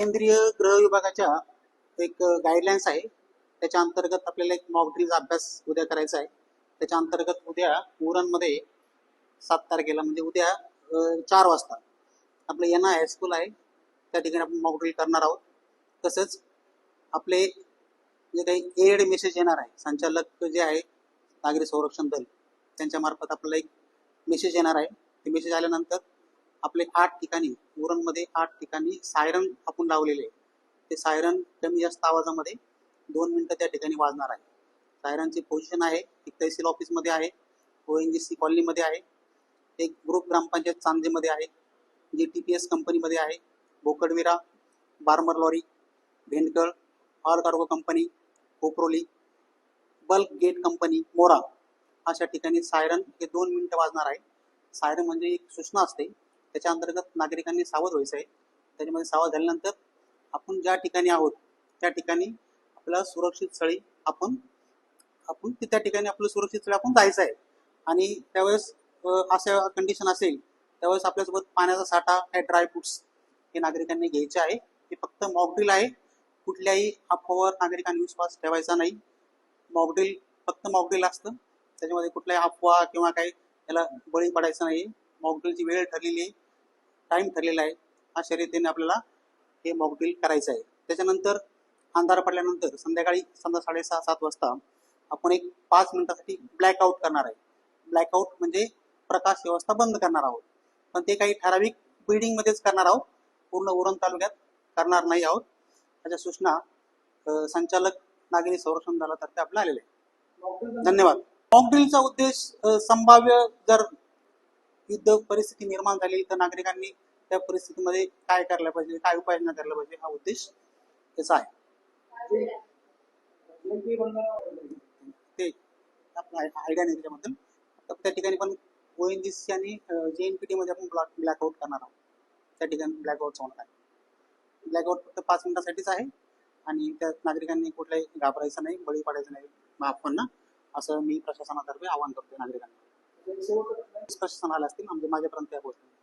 केंद्रीय गृह विभागाच्या एक गाईडलाईन्स आहे. त्याच्या अंतर्गत आपल्याला एक मॉक ड्रिलचा अभ्यास उद्या करायचा आहे. त्याच्या अंतर्गत उद्या उरणमध्ये सात तारखेला म्हणजे उद्या चार वाजता आपलं एन हायस्कूल आहे. त्या ठिकाणी आपण मॉक ड्रिल करणार आहोत. तसंच आपले जे काही एड मेसेज येणार आहे संचालक जे आहे नागरी संरक्षण दल त्यांच्या मार्फत आपल्याला एक मेसेज येणार आहे. ते मेसेज आल्यानंतर आपले आठ ठिकाणी उरणमध्ये आठ ठिकाणी सायरन आपण लावलेले आहे ते सायरन कमी जास्त आवाजामध्ये दोन मिनटं त्या ठिकाणी वाजणार आहे. सायरनची पोझिशन आहे एक तहसील ऑफिसमध्ये आहे ओ एन जी सी कॉलनीमध्ये आहे एक ग्रुप ग्रामपंचायत चांदेमध्ये आहे जी टी पी एस कंपनीमध्ये आहे Bokadvira Barmer lorry Bhendkhal all cargo company Koproli bulk gate company Mora. अशा ठिकाणी सायरन हे दोन मिनटं वाजणार आहे. सायरन म्हणजे एक सूचना असते त्याच्या अंतर्गत नागरिकांनी सावध व्हायचं आहे त्याच्यामध्ये सावध झाल्यानंतर आपण ज्या ठिकाणी आहोत त्या ठिकाणी आपल्याला सुरक्षित स्थळी आपण आपण त्या ठिकाणी आपलं सुरक्षित स्थळी आपण जायचं आहे आणि त्यावेळेस असं अशा कंडिशन असेल त्यावेळेस आपल्यासोबत पाण्याचा साठा काय ड्राय फ्रुट्स हे नागरिकांनी घ्यायचे आहे. हे फक्त मॉकड्रिल आहे. कुठल्याही अफवावर नागरिकांनी विश्वास ठेवायचा नाही. मॉकड्रिल फक्त मॉकड्रिल असतं. त्याच्यामध्ये कुठल्याही अफवा किंवा काही त्याला बळी पडायचं नाही मॉकड्रिलची वेळ ठरलेली आहे. टाइम ठरलेला आहे. हा शर्यतीने आपल्याला हे मॉकड्रिल करायचं आहे. त्याच्यानंतर अंधार पडल्यानंतर संध्याकाळी समजा साडेसहा सात वाजता आपण एक पाच मिनिटासाठी ब्लॅकआउट करणार आहे. ब्लॅकआउट म्हणजे प्रकाश व्यवस्था बंद करणार आहोत. पण ते काही ठराविक बिल्डिंगमध्येच करणार आहोत. पूर्ण उरण तालुक्यात करणार नाही आहोत. त्याच्या सूचना संचालक नागरी संरक्षण दलातर्फे आपल्याला आलेल्या आहे धन्यवाद. मॉकड्रिलचा उद्देश संभाव्य जर युद्ध परिस्थिती निर्माण झाली. तर नागरिकांनी त्या परिस्थितीमध्ये काय करायला पाहिजे काय उपाययोजना करायला पाहिजे हा उद्देश त्याचा आहे. ते आयडिया नाही त्याच्याबद्दल. त्या ठिकाणी पण ओ आणि जे एन पी टीमध्ये आपण ब्लॅक ब्लॅकआउट करणार आहोत. त्या ठिकाणी ब्लॅकआउट होणार आहे ब्लॅकआउट फक्त पाच मिनिटासाठीच आहे. आणि त्या नागरिकांनी कुठलाही घाबरायचं नाही बळी पडायचं नाही बापांना असं मी प्रशासनातर्फे आवाहन करतो नागरिकांना. प्रशासन आलं असतील म्हणजे माझ्यापर्यंत त्या गोष्टी.